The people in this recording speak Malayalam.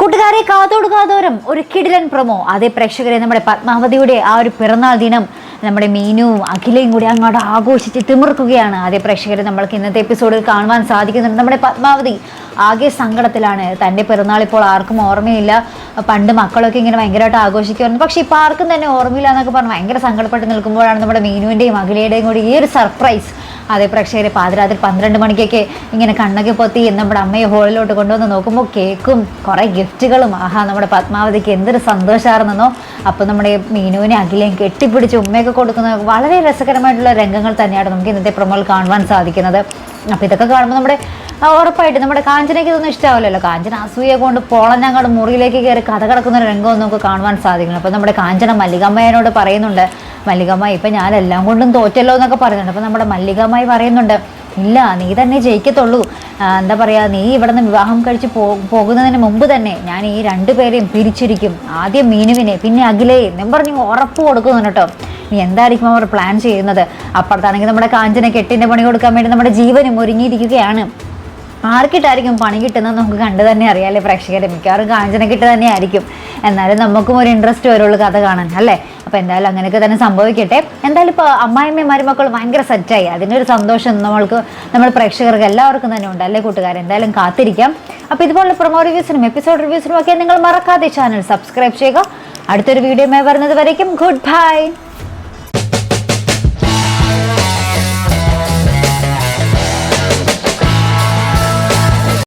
കൂട്ടുകാരെ കാതോട് കാതോരം ഒരു കിടിലൻ പ്രൊമോ. അതേ പ്രേക്ഷകരെ നമ്മുടെ പത്മാവതിയുടെ ആ ഒരു പിറന്നാൾ ദിനം നമ്മുടെ മീനുവും അഖിലയും കൂടി അങ്ങോട്ട് ആഘോഷിച്ച് തിമിർക്കുകയാണ്. അതേ പ്രേക്ഷകരെ നമ്മൾക്ക് ഇന്നത്തെ എപ്പിസോഡിൽ കാണുവാൻ സാധിക്കുന്നുണ്ട്. നമ്മുടെ പത്മാവതി ആകെ സങ്കടത്തിലാണ്. തന്റെ പിറന്നാൾ ഇപ്പോൾ ആർക്കും ഓർമ്മയില്ല. പണ്ട് മക്കളൊക്കെ ഇങ്ങനെ ഭയങ്കരമായിട്ട് ആഘോഷിക്കുമായിരുന്നു. പക്ഷേ ഇപ്പോൾ ആർക്കും തന്നെ ഓർമ്മയില്ല എന്നൊക്കെ പറഞ്ഞ് ഭയങ്കര സങ്കടപ്പെട്ട് നിൽക്കുമ്പോഴാണ് നമ്മുടെ മീനുവിന്റെയും അഖിലയുടെയും കൂടി ഈ ഒരു സർപ്രൈസ് അതേ പ്രേക്ഷകരെ പാതിരാത്രി പന്ത്രണ്ട് മണിക്കൊക്കെ ഇങ്ങനെ കണ്ണൊക്കെ പൊത്തി നമ്മുടെ അമ്മയെ ഹോളിലോട്ട് കൊണ്ടുവന്ന് നോക്കുമ്പോൾ കേക്കും കുറേ ഗിഫ്റ്റുകളും. ആഹാ നമ്മുടെ പത്മാവതിക്ക് എന്തൊരു സന്തോഷമായിരുന്നെന്നോ അപ്പോൾ നമ്മുടെ മീനുവിനെ അഖിലേയും കെട്ടിപ്പിടിച്ച് ഉമ്മയൊക്കെ കൊടുക്കുന്ന വളരെ രസകരമായിട്ടുള്ള രംഗങ്ങൾ തന്നെയാണ് നമുക്ക് ഇന്നത്തെ പ്രൊമോയിൽ കാണുവാൻ സാധിക്കുന്നത്. അപ്പോൾ ഇതൊക്കെ കാണുമ്പോൾ നമ്മുടെ ഉറപ്പായിട്ടും. നമ്മുടെ കാഞ്ചനയ്ക്ക് ഇതൊന്നും ഇഷ്ടാവില്ലല്ലോ. കാഞ്ചന അസൂയ കൊണ്ട് പോളഞ്ഞങ്ങാട് മുറിയിലേക്ക് കയറി കഥ കിടക്കുന്ന രംഗം നമുക്ക് കാണുവാൻ സാധിക്കണം അപ്പോൾ നമ്മുടെ കാഞ്ചന മല്ലികമ്മയോട് പറയുന്നുണ്ട്. മല്ലികമ്മ ഇപ്പം ഞാൻ എല്ലാം കൊണ്ടും തോറ്റല്ലോ എന്നൊക്കെ പറയുന്നുണ്ട്. അപ്പോൾ നമ്മുടെ മല്ലികമ്മായി പറയുന്നുണ്ട് ഇല്ല നീ തന്നെ ജയിക്കത്തുള്ളൂ. എന്താ പറയുക നീ ഇവിടെ നിന്ന് വിവാഹം കഴിച്ച് പോകുന്നതിന് മുമ്പ് തന്നെ ഞാൻ ഈ രണ്ടുപേരെയും പിരിച്ചിരിക്കും. ആദ്യം മീനുവിനെ പിന്നെ അഖിലേ ഞാൻ പറഞ്ഞു ഉറപ്പ് കൊടുക്കുന്നു കേട്ടോ. നീ എന്തായിരിക്കും അവർ പ്ലാൻ ചെയ്യുന്നത്? അപ്പുറത്താണെങ്കിൽ നമ്മുടെ കാഞ്ചന കെട്ടിന്റെ പണി കൊടുക്കാൻ വേണ്ടി നമ്മുടെ ജീവനും ഒരുങ്ങിയിരിക്കുകയാണ്. ആർക്കിട്ടായിരിക്കും പണി കിട്ടുന്നത് നമുക്ക് കണ്ടു തന്നെ അറിയാമല്ലേ പ്രേക്ഷകരെ. മിക്കവാറും കാഞ്ചന കിട്ട് തന്നെ ആയിരിക്കും. എന്നാലും നമുക്കും ഒരു ഇൻട്രസ്റ്റ് വരുള്ളൂ കഥ കാണാൻ അല്ലേ? അപ്പോൾ എന്തായാലും അങ്ങനെയൊക്കെ തന്നെ സംഭവിക്കട്ടെ. എന്തായാലും ഇപ്പോൾ അമ്മായിമ്മയും മരുമക്കൾ ഭയങ്കര സെറ്റായി അതിന്റെ ഒരു സന്തോഷം നമ്മൾക്ക് നമ്മൾ പ്രേക്ഷകർക്ക് എല്ലാവർക്കും തന്നെ ഉണ്ട് അല്ലേ കൂട്ടുകാർ എന്തായാലും കാത്തിരിക്കാം. അപ്പോൾ ഇതുപോലുള്ള പ്രൊമോ റിവ്യൂസിനും എപ്പിസോഡ് റിവ്യൂസിനും ഒക്കെ നിങ്ങൾ മറക്കാതെ ചാനൽ സബ്സ്ക്രൈബ് ചെയ്യുക. അടുത്തൊരു വീഡിയോ വരുന്നത് വരയ്ക്കും. Good bye